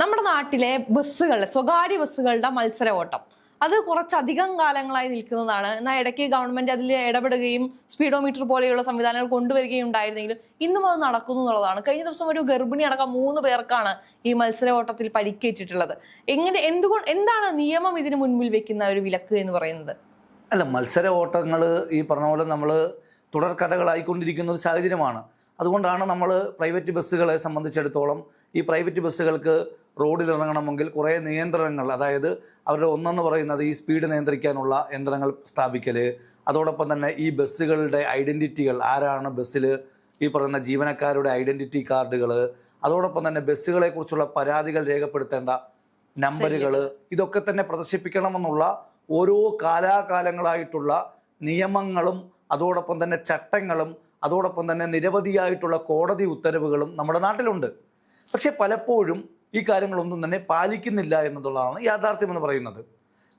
നമ്മുടെ നാട്ടിലെ ബസ്സുകൾ സ്വകാര്യ ബസ്സുകളുടെ മത്സര ഓട്ടം അത് കുറച്ചധികം കാലങ്ങളായി നിൽക്കുന്നതാണ്. എന്നാൽ ഇടയ്ക്ക് ഗവൺമെന്റ് അതിൽ ഇടപെടുകയും സ്പീഡോമീറ്റർ പോലെയുള്ള സംവിധാനങ്ങൾ കൊണ്ടുവരികയും ഉണ്ടായിരുന്നെങ്കിലും ഇന്നും അത് നടക്കുന്നു എന്നുള്ളതാണ്. കഴിഞ്ഞ ദിവസം ഒരു ഗർഭിണി അടക്കം മൂന്ന് പേർക്കാണ് ഈ മത്സര ഓട്ടത്തിൽ പരിക്കേറ്റിട്ടുള്ളത്. എങ്ങനെ എന്തുകൊണ്ട് എന്താണ് നിയമം ഇതിനു മുൻപിൽ വെക്കുന്ന ഒരു വിലക്ക് എന്ന് പറയുന്നത്? അല്ല മത്സര ഓട്ടങ്ങൾ ഈ പറഞ്ഞ പോലെ നമ്മൾ തുടർ കഥകളായിക്കൊണ്ടിരിക്കുന്ന ഒരു സാഹചര്യമാണ്. അതുകൊണ്ടാണ് നമ്മൾ പ്രൈവറ്റ് ബസ്സുകളെ സംബന്ധിച്ചിടത്തോളം ഈ പ്രൈവറ്റ് ബസ്സുകൾക്ക് റോഡിൽ ഇറങ്ങണമെങ്കിൽ കുറേ നിയന്ത്രണങ്ങൾ അതായത് അവരുടെ ഒന്നെന്ന് പറയുന്നത് ഈ സ്പീഡ് നിയന്ത്രിക്കാനുള്ള യന്ത്രങ്ങൾ സ്ഥാപിക്കൽ അതോടൊപ്പം തന്നെ ഈ ബസ്സുകളുടെ ഐഡന്റിറ്റികൾ ആരാണ് ബസ്സിൽ ഈ പറയുന്ന ജീവനക്കാരുടെ ഐഡന്റിറ്റി കാർഡുകൾ അതോടൊപ്പം തന്നെ ബസ്സുകളെക്കുറിച്ചുള്ള പരാതികൾ രേഖപ്പെടുത്തേണ്ട നമ്പറുകൾ ഇതൊക്കെ തന്നെ പ്രദർശിപ്പിക്കണമെന്നുള്ള ഓരോ കാലാകാലങ്ങളായിട്ടുള്ള നിയമങ്ങളും അതോടൊപ്പം തന്നെ ചട്ടങ്ങളും അതോടൊപ്പം തന്നെ നിരവധിയായിട്ടുള്ള കോടതി ഉത്തരവുകളും നമ്മുടെ നാട്ടിലുണ്ട്. പക്ഷെ പലപ്പോഴും ഈ കാര്യങ്ങളൊന്നും തന്നെ പാലിക്കുന്നില്ല എന്നുള്ളതാണ് യാഥാർത്ഥ്യം എന്ന് പറയുന്നത്.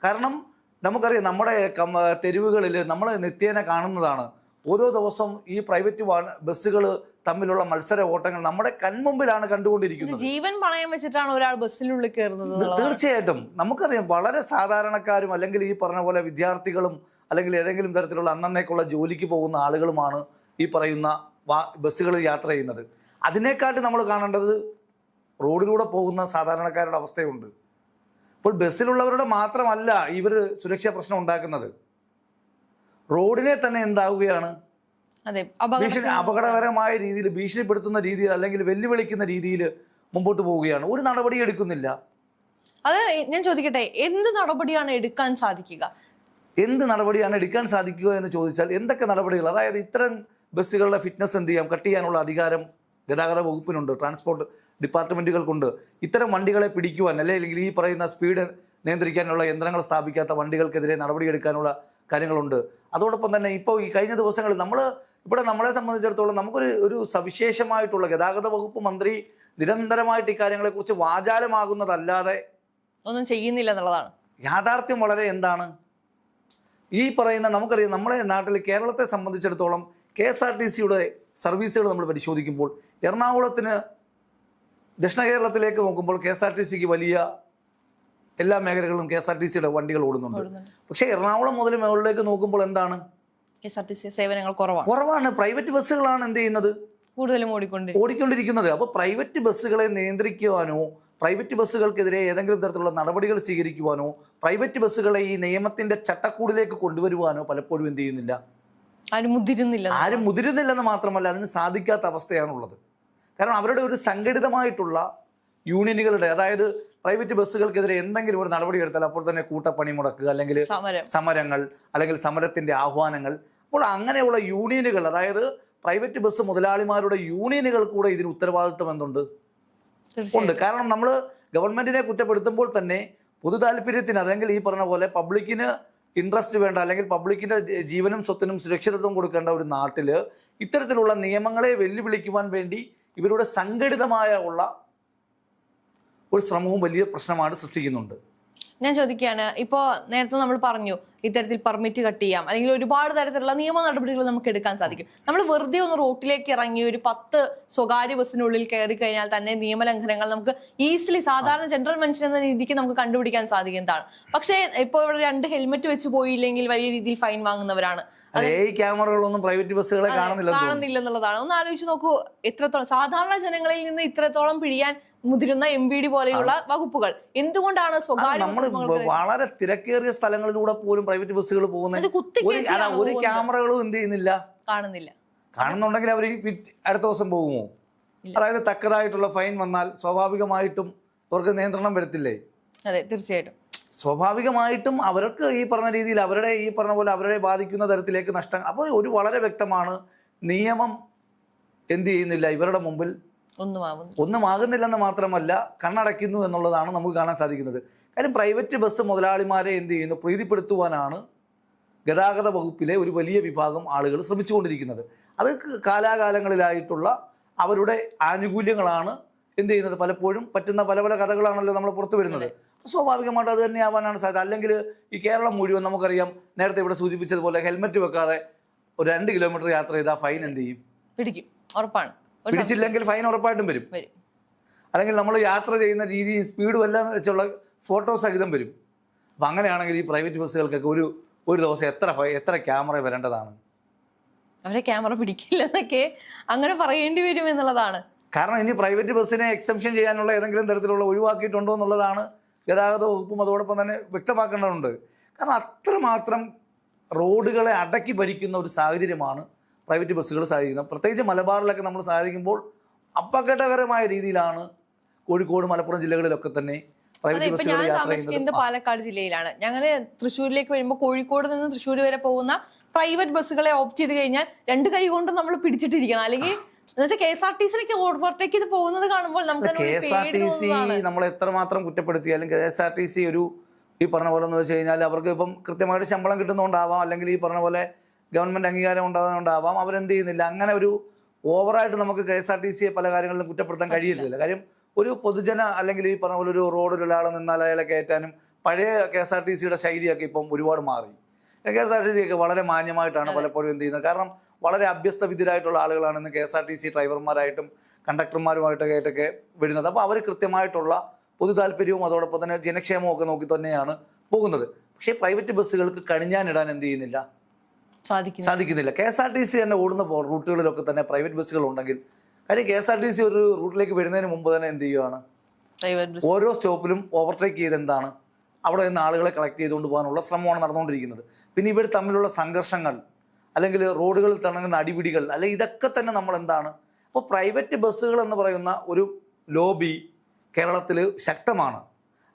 കാരണം നമുക്കറിയാം നമ്മുടെ തെരുവുകളിൽ നമ്മൾ നിത്യേന കാണുന്നതാണ്. ഓരോ ദിവസവും ഈ പ്രൈവറ്റ് ബസ്സുകൾ തമ്മിലുള്ള മത്സര ഓട്ടങ്ങൾ നമ്മുടെ കൺമുമ്പിലാണ് കണ്ടുകൊണ്ടിരിക്കുന്നത്. ജീവൻ പണയം വെച്ചിട്ടാണ് ഒരാൾ ബസ്സിനുള്ളിൽ കയറുന്നത്. തീർച്ചയായിട്ടും. നമുക്കറിയാം വളരെ സാധാരണക്കാരും അല്ലെങ്കിൽ ഈ പറഞ്ഞ പോലെ വിദ്യാർത്ഥികളും അല്ലെങ്കിൽ ഏതെങ്കിലും തരത്തിലുള്ള അന്നന്നേക്കുള്ള ജോലിക്ക് പോകുന്ന ആളുകളുമാണ് ഈ പറയുന്ന ബസ്സുകൾ ബസ്സുകളിൽ യാത്ര ചെയ്യുന്നത്. അതിനെക്കാട്ടി നമ്മൾ കാണേണ്ടത് റോഡിലൂടെ പോകുന്ന സാധാരണക്കാരുടെ അവസ്ഥയുണ്ട്. അപ്പോൾ ബസ്സിലുള്ളവരുടെ മാത്രമല്ല ഇവർ സുരക്ഷാ പ്രശ്നം ഉണ്ടാക്കുന്നത്. റോഡിനെ തന്നെ എന്താവുകയാണ്? ഭീഷണി അപകട അപകടകരമായ രീതിയിൽ ഭീഷണിപ്പെടുത്തുന്ന രീതിയിൽ അല്ലെങ്കിൽ വെല്ലുവിളിക്കുന്ന രീതിയിൽ മുമ്പോട്ട് പോവുകയാണ്. ഒരു നടപടി എടുക്കുന്നില്ല. അത് ഞാൻ ചോദിക്കട്ടെ എന്ത് നടപടിയാണ് എടുക്കാൻ സാധിക്കുക? എന്ത് നടപടിയാണ് എടുക്കാൻ സാധിക്കുക എന്ന് ചോദിച്ചാൽ എന്തൊക്കെ നടപടികൾ? അതായത് ഇത്തരം ബസ്സുകളുടെ ഫിറ്റ്നസ് എന്ത് ചെയ്യാം? കട്ട് ചെയ്യാനുള്ള അധികാരം ഗതാഗത വകുപ്പിനുണ്ട് ട്രാൻസ്പോർട്ട് ഡിപ്പാർട്ട്മെന്റുകൾക്കുണ്ട് ഇത്തരം വണ്ടികളെ പിടിക്കുവാൻ അല്ലെങ്കിൽ ഈ പറയുന്ന സ്പീഡ് നിയന്ത്രിക്കാനുള്ള യന്ത്രങ്ങൾ സ്ഥാപിക്കാത്ത വണ്ടികൾക്കെതിരെ നടപടിയെടുക്കാനുള്ള കാര്യങ്ങളുണ്ട്. അതോടൊപ്പം തന്നെ ഇപ്പോൾ ഈ കഴിഞ്ഞ ദിവസങ്ങളിൽ നമ്മൾ ഇവിടെ നമ്മളെ സംബന്ധിച്ചിടത്തോളം നമുക്കൊരു ഒരു സവിശേഷമായിട്ടുള്ള ഗതാഗത വകുപ്പ് മന്ത്രി നിരന്തരമായിട്ട് ഈ കാര്യങ്ങളെക്കുറിച്ച് വാചാലമാകുന്നതല്ലാതെ ഒന്നും ചെയ്യുന്നില്ല എന്നുള്ളതാണ്. യാഥാർത്ഥ്യം വളരെ എന്താണ്? ഈ പറയുന്ന നമുക്കറിയാം നമ്മുടെ നാട്ടിൽ കേരളത്തെ സംബന്ധിച്ചിടത്തോളം കെ എസ് ആർ ടി സിയുടെ സർവീസുകൾ നമ്മൾ പരിശോധിക്കുമ്പോൾ എറണാകുളത്തിന് ദക്ഷിണ കേരളത്തിലേക്ക് നോക്കുമ്പോൾ കെ എസ് ആർ ടി സിക്ക് വലിയ എല്ലാ മേഖലകളിലും കെ എസ് ആർ ടി സിയുടെ വണ്ടികൾ ഓടുന്നുണ്ട്. പക്ഷേ എറണാകുളം മുതൽ മുകളിലേക്ക് നോക്കുമ്പോൾ എന്താണ്? സേവനങ്ങൾ കുറവാണ് കുറവാണ്. പ്രൈവറ്റ് ബസ്സുകളാണ് എന്ത് ചെയ്യുന്നത്? കൂടുതലും ഓടിക്കൊണ്ടിരിക്കും ഓടിക്കൊണ്ടിരിക്കുന്നത്. അപ്പോൾ പ്രൈവറ്റ് ബസ്സുകളെ നിയന്ത്രിക്കുവാനോ പ്രൈവറ്റ് ബസ്സുകൾക്കെതിരെ ഏതെങ്കിലും തരത്തിലുള്ള നടപടികൾ സ്വീകരിക്കുവാനോ പ്രൈവറ്റ് ബസ്സുകളെ ഈ നിയമത്തിന്റെ ചട്ടക്കൂടിലേക്ക് കൊണ്ടുവരുവാനോ പലപ്പോഴും എന്ത് ചെയ്യുന്നില്ല. ആരും മുതിരുന്നില്ല ആരും മുതിരുന്നില്ലെന്ന് മാത്രമല്ല അതിന് സാധിക്കാത്ത അവസ്ഥയാണുള്ളത്. കാരണം അവരുടെ ഒരു സംഘടിതമായിട്ടുള്ള യൂണിയനുകളുടെ അതായത് പ്രൈവറ്റ് ബസ്സുകൾക്കെതിരെ എന്തെങ്കിലും ഒരു നടപടി എടുത്താൽ അപ്പോൾ തന്നെ കൂട്ടപ്പണി മുടക്കുക അല്ലെങ്കിൽ സമരങ്ങൾ അല്ലെങ്കിൽ സമരത്തിന്റെ ആഹ്വാനങ്ങൾ. അപ്പോൾ അങ്ങനെയുള്ള യൂണിയനുകൾ അതായത് പ്രൈവറ്റ് ബസ് മുതലാളിമാരുടെ യൂണിയനുകൾ കൂടെ ഇതിന് ഉത്തരവാദിത്വം എന്തുണ്ട്? ഉണ്ട്. കാരണം നമ്മൾ ഗവൺമെന്റിനെ കുറ്റപ്പെടുത്തുമ്പോൾ തന്നെ പൊതു താല്പര്യത്തിന് അല്ലെങ്കിൽ ഈ പറഞ്ഞ പോലെ പബ്ലിക്കിന് ഇൻട്രസ്റ്റ് വേണ്ട അല്ലെങ്കിൽ പബ്ലിക്കിന്റെ ജീവനും സ്വത്തിനും സുരക്ഷിതത്വം കൊടുക്കേണ്ട ഒരു നാട്ടിൽ ഇത്തരത്തിലുള്ള നിയമങ്ങളെ വെല്ലുവിളിക്കുവാൻ വേണ്ടി ഇവരുടെ സംഘടിതമായ ഉള്ള ഒരു ശ്രമവും വലിയ പ്രശ്നമാണ് സൃഷ്ടിക്കുന്നുണ്ട്. ഞാൻ ചോദിക്കുകയാണ് ഇപ്പോൾ നേരത്തെ നമ്മൾ പറഞ്ഞു ഇത്തരത്തിൽ പെർമിറ്റ് കട്ട് ചെയ്യാം. അല്ലെങ്കിൽ ഒരുപാട് തരത്തിലുള്ള നിയമ നടപടികൾ നമുക്ക് എടുക്കാൻ സാധിക്കും. നമ്മൾ വെറുതെ ഒന്ന് റോട്ടിലേക്ക് ഇറങ്ങി ഒരു പത്ത് സ്വകാര്യ ബസ്സിനുള്ളിൽ കയറി കഴിഞ്ഞാൽ തന്നെ നിയമലംഘനങ്ങൾ നമുക്ക് ഈസിലി സാധാരണ ജനറൽ മനുഷ്യൻ എന്ന രീതിക്ക് നമുക്ക് കണ്ടുപിടിക്കാൻ സാധിക്കും സാധിക്കുന്നതാണ്. പക്ഷേ ഇപ്പോൾ ഇവിടെ രണ്ട് ഹെൽമെറ്റ് വെച്ച് പോയില്ലെങ്കിൽ വലിയ രീതിയിൽ ഫൈൻ വാങ്ങുന്നവരാണ്. അതേ ക്യാമറകളൊന്നും പ്രൈവറ്റ് ബസ്സുകളെ കാണുന്നില്ല കാണുന്നില്ല എന്നുള്ളതാണ്. ഒന്ന് ആലോചിച്ച് നോക്കൂ എത്രത്തോളം സാധാരണ ജനങ്ങളിൽ നിന്ന് ഇത്രത്തോളം പിഴിയാൻ മുതിരുന്ന എം ബി ഡി പോലെയുള്ള വകുപ്പുകൾ. എന്തുകൊണ്ടാണ് സ്വകാര്യ നമ്മൾ വളരെ തിരക്കേറിയ സ്ഥലങ്ങളിലൂടെ പോലും പ്രൈവറ്റ് ബസ്സുകൾ പോകുന്ന പോകുന്നത് ഒരു. ക്യാമറകളും എന്ത് ചെയ്യുന്നില്ല. കാണുന്നില്ല. കാണുന്നുണ്ടെങ്കിൽ അവർ അടുത്ത ദിവസം പോകുമോ? അതായത് തക്കതായിട്ടുള്ള ഫൈൻ വന്നാൽ സ്വാഭാവികമായിട്ടും അവർക്ക് നിയന്ത്രണം വരത്തില്ലേ? അതെ തീർച്ചയായിട്ടും. സ്വാഭാവികമായിട്ടും അവർക്ക് ഈ പറഞ്ഞ രീതിയിൽ അവരുടെ ഈ പറഞ്ഞ പോലെ അവരെ ബാധിക്കുന്ന തരത്തിലേക്ക് നഷ്ടങ്ങൾ അപ്പോൾ ഒരു വളരെ വ്യക്തമാണ് നിയമം എന്ത് ചെയ്യുന്നില്ല ഇവരുടെ മുമ്പിൽ ഒന്നും ആകുന്നില്ലെന്ന് മാത്രമല്ല കണ്ണടയ്ക്കുന്നു എന്നുള്ളതാണ് നമുക്ക് കാണാൻ സാധിക്കുന്നത്. കാര്യം പ്രൈവറ്റ് ബസ് മുതലാളിമാരെ എന്ത് ചെയ്യുന്നു? പ്രീതിപ്പെടുത്തുവാനാണ് ഗതാഗത വകുപ്പിലെ ഒരു വലിയ വിഭാഗം ആളുകൾ ശ്രമിച്ചുകൊണ്ടിരിക്കുന്നത്. അത് കാലാകാലങ്ങളിലായിട്ടുള്ള അവരുടെ ആനുകൂല്യങ്ങളാണ് എന്ത് ചെയ്യുന്നത്? പലപ്പോഴും പറ്റുന്ന പല പല കഥകളാണല്ലോ നമ്മൾ പുറത്തു വരുന്നത്. സ്വാഭാവികമായിട്ട് അത് തന്നെ ആവാനാണ് സാധ്യത. അല്ലെങ്കിൽ ഈ കേരളം മുഴുവൻ നമുക്കറിയാം നേരത്തെ ഇവിടെ സൂചിപ്പിച്ചതുപോലെ ഹെൽമെറ്റ് വെക്കാതെ ഒരു രണ്ട് കിലോമീറ്റർ യാത്ര ചെയ്താൽ ഫൈൻ എന്ത് ചെയ്യും? പിടിക്കും. ഉറപ്പാണ്. പിടിച്ചില്ലെങ്കിൽ ഫൈൻ ഉറപ്പായിട്ടും വരും. വരും. അല്ലെങ്കിൽ നമ്മൾ യാത്ര ചെയ്യുന്ന രീതി സ്പീഡും എല്ലാം വെച്ചുള്ള ഫോട്ടോ സഹിതം വരും. അപ്പം അങ്ങനെയാണെങ്കിൽ ഈ പ്രൈവറ്റ് ബസ്സുകൾക്കൊക്കെ ഒരു ഒരു ദിവസം എത്ര എത്ര ക്യാമറ വരേണ്ടതാണ്? അവരെ ക്യാമറ പിടിക്കില്ലെന്നൊക്കെ അങ്ങനെ പറയേണ്ടി വരും എന്നുള്ളതാണ്. കാരണം ഇനി പ്രൈവറ്റ് ബസ്സിനെ എക്സംഷൻ ചെയ്യാനുള്ള ഏതെങ്കിലും തരത്തിലുള്ള ഒഴിവാക്കിയിട്ടുണ്ടോ എന്നുള്ളതാണ് ഗതാഗത വകുപ്പും അതോടൊപ്പം തന്നെ വ്യക്തമാക്കേണ്ടതുണ്ട്. കാരണം അത്രമാത്രം റോഡുകളെ അടക്കി ഭരിക്കുന്ന ഒരു സാഹചര്യമാണ് പ്രൈവറ്റ് ബസ്സുകൾ സഹായിക്കുന്നത് പ്രത്യേകിച്ച് മലബാറിലൊക്കെ നമ്മൾ സഹായിക്കുമ്പോൾ അപകടകരമായ രീതിയിലാണ് കോഴിക്കോട് മലപ്പുറം ജില്ലകളിലൊക്കെ തന്നെ ഇപ്പൊ ഞാൻ താമസിക്കുന്നത് പാലക്കാട് ജില്ലയിലാണ്. ഞങ്ങൾ തൃശ്ശൂരിലേക്ക് വരുമ്പോൾ കോഴിക്കോട് നിന്ന് തൃശ്ശൂർ വരെ പോകുന്ന പ്രൈവറ്റ് ബസ്സുകളെ ഓപ്റ്റ് ചെയ്ത് കഴിഞ്ഞാൽ രണ്ട് കൈ കൊണ്ട് നമ്മൾ പിടിച്ചിട്ടിരിക്കണം. അല്ലെങ്കിൽ കെ എസ് ആർ ടി സിയിലേക്ക് ഓവർടേക്ക് ഇത് പോകുന്നത് കാണുമ്പോൾ നമുക്ക് K S R T C. നമ്മൾ എത്രമാത്രം കുറ്റപ്പെടുത്തിയാലും K S R T C ഒരു ഈ പറഞ്ഞ പോലെ എന്ന് വെച്ച് കഴിഞ്ഞാൽ അവർക്ക് ഇപ്പം കൃത്യമായിട്ട് ശമ്പളം കിട്ടുന്നതുകൊണ്ടാവാം. അല്ലെങ്കിൽ ഈ പറഞ്ഞ പോലെ ഗവൺമെന്റ് അംഗീകാരം ഉണ്ടാകുന്നതുകൊണ്ടാവാം അവരെന്ത് ചെയ്യുന്നില്ല? അങ്ങനെ ഒരു ഓവറായിട്ട് നമുക്ക് കെ എസ് ആർ ടി സിയെ പല കാര്യങ്ങളിലും കുറ്റപ്പെടുത്താൻ കഴിയില്ല കാര്യം ഒരു പൊതുജന അല്ലെങ്കിൽ ഈ പറഞ്ഞ പോലെ ഒരു റോഡിൽ ഒരാൾ നിന്നാൽ അയാളെ കയറ്റാനും പഴയ കെ എസ് ആർ ടി സിയുടെ ശൈലിയൊക്കെ ഇപ്പം ഒരുപാട് മാറി. K S R T C ഒക്കെ വളരെ മാന്യമായിട്ടാണ് പലപ്പോഴും എന്ത് ചെയ്യുന്നത്. കാരണം വളരെ അഭ്യസ്തവിദ്യരായിട്ടുള്ള ആളുകളാണ് ഇന്ന് K S R T C ഡ്രൈവർമാരായിട്ടും കണ്ടക്ടർമാരുമായിട്ടൊക്കെ ആയിട്ടൊക്കെ വരുന്നത്. അപ്പോൾ അവർ കൃത്യമായിട്ടുള്ള പൊതു താല്പര്യവും അതോടൊപ്പം തന്നെ ജനക്ഷേമവും ഒക്കെ നോക്കി തന്നെയാണ് പോകുന്നത്. പക്ഷേ പ്രൈവറ്റ് ബസ്സുകൾക്ക് കണിഞ്ഞാനിടാൻ എന്ത് ചെയ്യുന്നില്ല? സാധിക്കുന്നില്ല. K S R T C തന്നെ ഓടുന്ന റൂട്ടുകളിലൊക്കെ തന്നെ പ്രൈവറ്റ് ബസ്സുകൾ ഉണ്ടെങ്കിൽ കാര്യം K S R T C ഒരു റൂട്ടിലേക്ക് വരുന്നതിന് മുമ്പ് തന്നെ എന്ത് ചെയ്യുകയാണ് ഓരോ സ്റ്റോപ്പിലും ഓവർടേക്ക് ചെയ്ത് എന്താണ് അവിടെ നിന്ന് ആളുകളെ കളക്ട് ചെയ്തുകൊണ്ട് പോകാനുള്ള ശ്രമമാണ് നടന്നുകൊണ്ടിരിക്കുന്നത്. പിന്നെ ഇവർ തമ്മിലുള്ള സംഘർഷങ്ങൾ അല്ലെങ്കിൽ റോഡുകളിൽ തിണങ്ങുന്ന അടിപിടികൾ അല്ലെങ്കിൽ ഇതൊക്കെ തന്നെ നമ്മൾ എന്താണ് അപ്പോൾ പ്രൈവറ്റ് ബസ്സുകൾ എന്ന് പറയുന്ന ഒരു ലോബി കേരളത്തിൽ ശക്തമാണ്.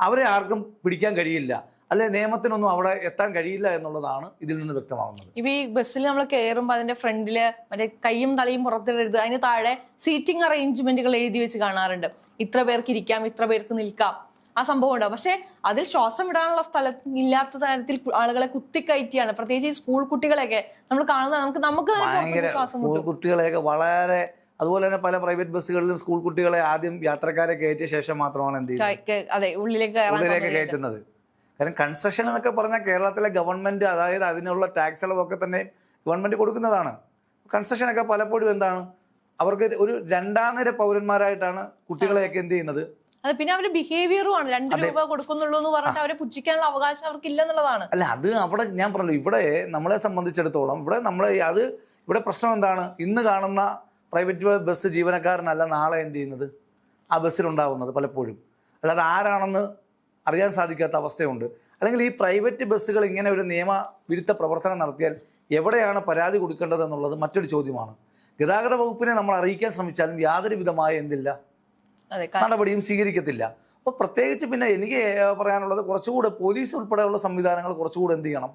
അവരെ ആർക്കും പിടിക്കാൻ കഴിയില്ല. അല്ലെ നിയമത്തിനൊന്നും അവിടെ എത്താൻ കഴിയില്ല എന്നുള്ളതാണ് ഇതിൽ നിന്ന് വ്യക്തമാകുന്നത്. ഇപ്പൊ ഈ ബസ്സിൽ നമ്മൾ കയറുമ്പോൾ അതിന്റെ ഫ്രണ്ടിൽ മറ്റേ കൈയും തലയും പുറത്തിടരുത്. അതിന് താഴെ സീറ്റിംഗ് അറേഞ്ച്മെന്റുകൾ എഴുതി വെച്ച് കാണാറുണ്ട്. ഇത്ര പേർക്ക് ഇരിക്കാം ഇത്ര പേർക്ക് നിൽക്കാം. ആ സംഭവം ഉണ്ടാവും. പക്ഷെ അതിൽ ശ്വാസം വിടാനുള്ള സ്ഥലം ഇല്ലാത്ത തരത്തിൽ ആളുകളെ കുത്തിക്കയറ്റിയാണ്. പ്രത്യേകിച്ച് ഈ സ്കൂൾ കുട്ടികളെയൊക്കെ നമ്മൾ കാണുന്ന നമുക്ക് നമുക്ക് തന്നെ ശ്വാസം സ്കൂൾ കുട്ടികളെയൊക്കെ വളരെ അതുപോലെ തന്നെ പല പ്രൈവറ്റ് ബസ്സുകളിലും സ്കൂൾ കുട്ടികളെ ആദ്യം യാത്രക്കാരെ കയറ്റിയ ശേഷം മാത്രമാണ് എന്ത് ചെയ്യുന്നത്? അതെ ഉള്ളിലേക്ക് ഉള്ളിലേക്ക് കയറ്റുന്നത്. കാരണം കൺസെഷൻ എന്നൊക്കെ പറഞ്ഞാൽ കേരളത്തിലെ ഗവൺമെന്റ് അതായത് അതിനുള്ള ടാക്സ് ഇളവൊക്കെ തന്നെ ഗവൺമെന്റ് കൊടുക്കുന്നതാണ്. കൺസെഷൻ ഒക്കെ പലപ്പോഴും എന്താണ്? അവർക്ക് ഒരു രണ്ടാം നിര പൗരന്മാരായിട്ടാണ് കുട്ടികളെയൊക്കെ എന്ത് ചെയ്യുന്നത് അത് പിന്നെ അവർ ബിഹേവിയറും ആണ്. രണ്ട് രൂപ കൊടുക്കുന്നുള്ളൂ എന്ന് പറഞ്ഞിട്ട് അവരെ പുച്ഛിക്കാനുള്ള അവകാശം അവർക്ക് ഇല്ലെന്നുള്ളതാണ് അല്ല അത് അവിടെ ഞാൻ പറഞ്ഞു ഇവിടെ നമ്മളെ സംബന്ധിച്ചിടത്തോളം ഇവിടെ നമ്മളെ അത് ഇവിടെ പ്രശ്നം എന്താണ്? ഇന്ന് കാണുന്ന പ്രൈവറ്റ് ബസ് ജീവനക്കാരനല്ല നാളെ എന്ത് ചെയ്യുന്നത്? ആ ബസ്സിലുണ്ടാവുന്നത് പലപ്പോഴും. അല്ലാതെ ആരാണെന്ന് അറിയാൻ സാധിക്കാത്ത അവസ്ഥയുണ്ട്. അല്ലെങ്കിൽ ഈ പ്രൈവറ്റ് ബസ്സുകൾ ഇങ്ങനെ ഒരു നിയമ വിരുദ്ധ പ്രവർത്തനം നടത്തിയാൽ എവിടെയാണ് പരാതി കൊടുക്കേണ്ടത് എന്നുള്ളത് മറ്റൊരു ചോദ്യമാണ്. ഗതാഗത വകുപ്പിനെ നമ്മൾ അറിയിക്കാൻ ശ്രമിച്ചാലും യാതൊരു വിധമായ എന്തില്ല? നടപടിയും സ്വീകരിക്കത്തില്ല. അപ്പോൾ പ്രത്യേകിച്ച് പിന്നെ എനിക്ക് പറയാനുള്ളത് കുറച്ചുകൂടെ പോലീസ് ഉൾപ്പെടെയുള്ള സംവിധാനങ്ങൾ കുറച്ചുകൂടെ എന്ത് ചെയ്യണം?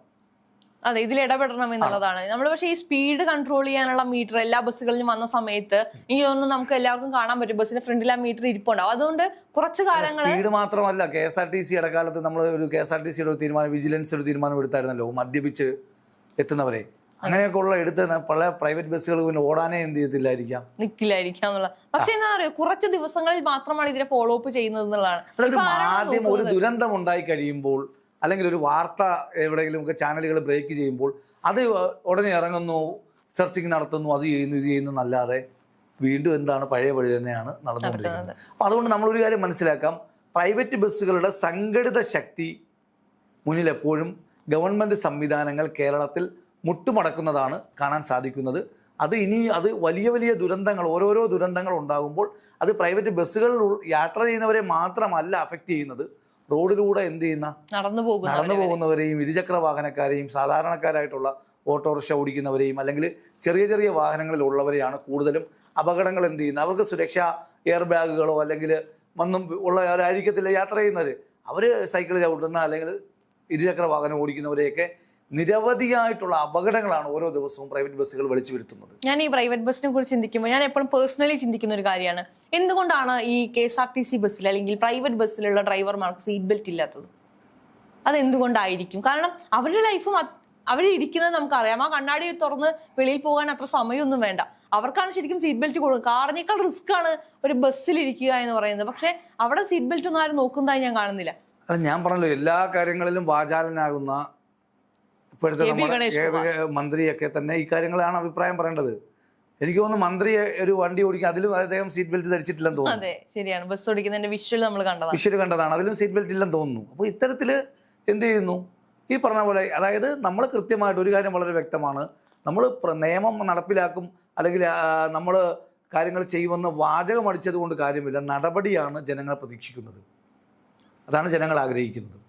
അതെ ഇതിൽ ഇടപെടണം എന്നുള്ളതാണ്. നമ്മൾ പക്ഷേ ഈ സ്പീഡ് കൺട്രോൾ ചെയ്യാനുള്ള മീറ്റർ എല്ലാ ബസ്സുകളിലും വന്ന സമയത്ത് എനിക്ക് തോന്നുന്നു നമുക്ക് എല്ലാവർക്കും കാണാൻ പറ്റും. ബസ്സിന്റെ ഫ്രണ്ടിൽ ആ മീറ്റർ ഇരിപ്പുണ്ടാവും. അതുകൊണ്ട് കുറച്ച് കാലങ്ങൾ സ്പീഡ് മാത്രമല്ല K S R T C ഇടക്കാലത്ത് നമ്മൾ ഒരു കെ എസ് ആർ ടി സിയുടെ ഒരു തീരുമാനം വിജിലൻസ് ഒരു തീരുമാനം എടുത്തായിരുന്നല്ലോ മദ്യപിച്ച് എത്തുന്നവരെ. അങ്ങനെയൊക്കെ ഉള്ള എടുത്ത് പല പ്രൈവറ്റ് ബസ്സുകൾ പിന്നെ ഓടാനേ എന്ത് ചെയ്യത്തില്ലായിരിക്കാം? നിൽക്കില്ലായിരിക്കാം എന്നുള്ള പക്ഷെ എന്താ പറയുക കുറച്ച് ദിവസങ്ങളിൽ മാത്രമാണ് ഇതിനെ ഫോളോ അപ്പ് ചെയ്യുന്നത് എന്നുള്ളതാണ്. ഒരു ഒരു ദുരന്തം ഉണ്ടായി കഴിയുമ്പോൾ അല്ലെങ്കിൽ ഒരു വാർത്ത എവിടെയെങ്കിലും ഒക്കെ ചാനലുകൾ ബ്രേക്ക് ചെയ്യുമ്പോൾ അത് ഉടനെ ഇറങ്ങുന്നു സെർച്ചിങ് നടത്തുന്നു അത് ചെയ്യുന്നു ഇത് ചെയ്യുന്നു എന്നല്ലാതെ വീണ്ടും എന്താണ് പഴയ വഴി തന്നെയാണ് നടന്നുകൊണ്ടിരിക്കുന്നത്. അപ്പോൾ അതുകൊണ്ട് നമ്മളൊരു കാര്യം മനസ്സിലാക്കാം. പ്രൈവറ്റ് ബസ്സുകളുടെ സംഘടിത ശക്തി മുന്നിൽ എപ്പോഴും ഗവൺമെന്റ് സംവിധാനങ്ങൾ കേരളത്തിൽ മുട്ടുമടക്കുന്നതാണ് കാണാൻ സാധിക്കുന്നത്. അത് ഇനി അത് വലിയ വലിയ ദുരന്തങ്ങൾ ഓരോരോ ദുരന്തങ്ങൾ ഉണ്ടാകുമ്പോൾ അത് പ്രൈവറ്റ് ബസ്സുകളിൽ യാത്ര ചെയ്യുന്നവരെ മാത്രമല്ല അഫക്റ്റ് ചെയ്യുന്നത്. റോഡിലൂടെ എന്ത് ചെയ്യുന്ന? നടന്നു പോകുന്ന നടന്നു പോകുന്നവരെയും ഇരുചക്ര വാഹനക്കാരെയും സാധാരണക്കാരായിട്ടുള്ള ഓട്ടോറിക്ഷ ഓടിക്കുന്നവരെയും അല്ലെങ്കിൽ ചെറിയ ചെറിയ വാഹനങ്ങളിലുള്ളവരെയാണ് കൂടുതലും അപകടങ്ങൾ എന്ത് ചെയ്യുന്നത്. അവർക്ക് സുരക്ഷാ എയർ ബാഗുകളോ അല്ലെങ്കിൽ ഒന്നും ഉള്ളവരായിരിക്കത്തില്ല യാത്ര ചെയ്യുന്നവർ അവർ സൈക്കിൾ ചവിട്ടുന്ന അല്ലെങ്കിൽ ഇരുചക്ര വാഹനം ഓടിക്കുന്നവരെയൊക്കെ നിരവധിയായിട്ടുള്ള അപകടങ്ങളാണ് ഓരോ ദിവസവും പ്രൈവറ്റ് ബസ്സുകൾ വിളിച്ചു വരുത്തുന്നത്. ഞാൻ ഈ പ്രൈവറ്റ് ബസ്സിനെ കുറിച്ച് ചിന്തിക്കുമ്പോൾ ഞാൻ എപ്പോഴും പേഴ്സണലി ചിന്തിക്കുന്ന ഒരു കാര്യമാണ്. എന്തുകൊണ്ടാണ് ഈ K S R T C ബസ്സിൽ അല്ലെങ്കിൽ പ്രൈവറ്റ് ബസ്സിലുള്ള ഡ്രൈവർമാർക്ക് സീറ്റ് ബെൽറ്റ് ഇല്ലാത്തത്? അത് എന്തുകൊണ്ടായിരിക്കും കാരണം അവരുടെ ലൈഫും അവർ ഇരിക്കുന്നത് നമുക്കറിയാം. ആ കണ്ണാടി തുറന്ന് വെളിയിൽ പോകാൻ അത്ര സമയമൊന്നും വേണ്ട. അവർക്കാണ് ശരിക്കും സീറ്റ് ബെൽറ്റ് കൊടുക്കുക കാറിനേക്കാൾ റിസ്ക് ആണ് ഒരു ബസ്സിൽ ഇരിക്കുക എന്ന് പറയുന്നത്. പക്ഷെ അവിടെ സീറ്റ് ബെൽറ്റ് ഒന്നും ആരും നോക്കുന്നതായി ഞാൻ കാണുന്നില്ല. അല്ല ഞാൻ പറഞ്ഞല്ലോ എല്ലാ കാര്യങ്ങളിലും വാചാലനാകുന്ന ഇപ്പോഴത്തെ. നമ്മുടെ. മന്ത്രിയൊക്കെ തന്നെ ഈ കാര്യങ്ങളാണ് അഭിപ്രായം പറയേണ്ടത്. എനിക്ക് തോന്നുന്നു മന്ത്രി ഒരു വണ്ടി ഓടിക്കുക അതിലും അദ്ദേഹം സീറ്റ് ബെൽറ്റ് ധരിച്ചിട്ടില്ലെന്ന് തോന്നുന്നു. അതെ ശരിയാണ്. ബസ് ഓടിക്കുന്നതിന്റെ വിഷ്വൽ നമ്മൾ കണ്ടതാണ്. വിഷ്വൽ കണ്ടതാണ്. അതിലും സീറ്റ് ബെൽറ്റ് ഇല്ലെന്ന് തോന്നുന്നു. അപ്പോൾ ഇത്തരത്തിൽ എന്ത് ചെയ്യുന്നു? ഈ പറഞ്ഞ പോലെ അതായത് നമ്മൾ കൃത്യമായിട്ട് ഒരു കാര്യം വളരെ വ്യക്തമാണ്. നമ്മൾ നിയമം നടപ്പിലാക്കും അല്ലെങ്കിൽ നമ്മൾ കാര്യങ്ങൾ ചെയ്യുമെന്ന് വാചകം അടിച്ചത് കൊണ്ട് കാര്യമില്ല. നടപടിയാണ് ജനങ്ങൾ പ്രതീക്ഷിക്കുന്നത്. അതാണ് ജനങ്ങൾ ആഗ്രഹിക്കുന്നത്.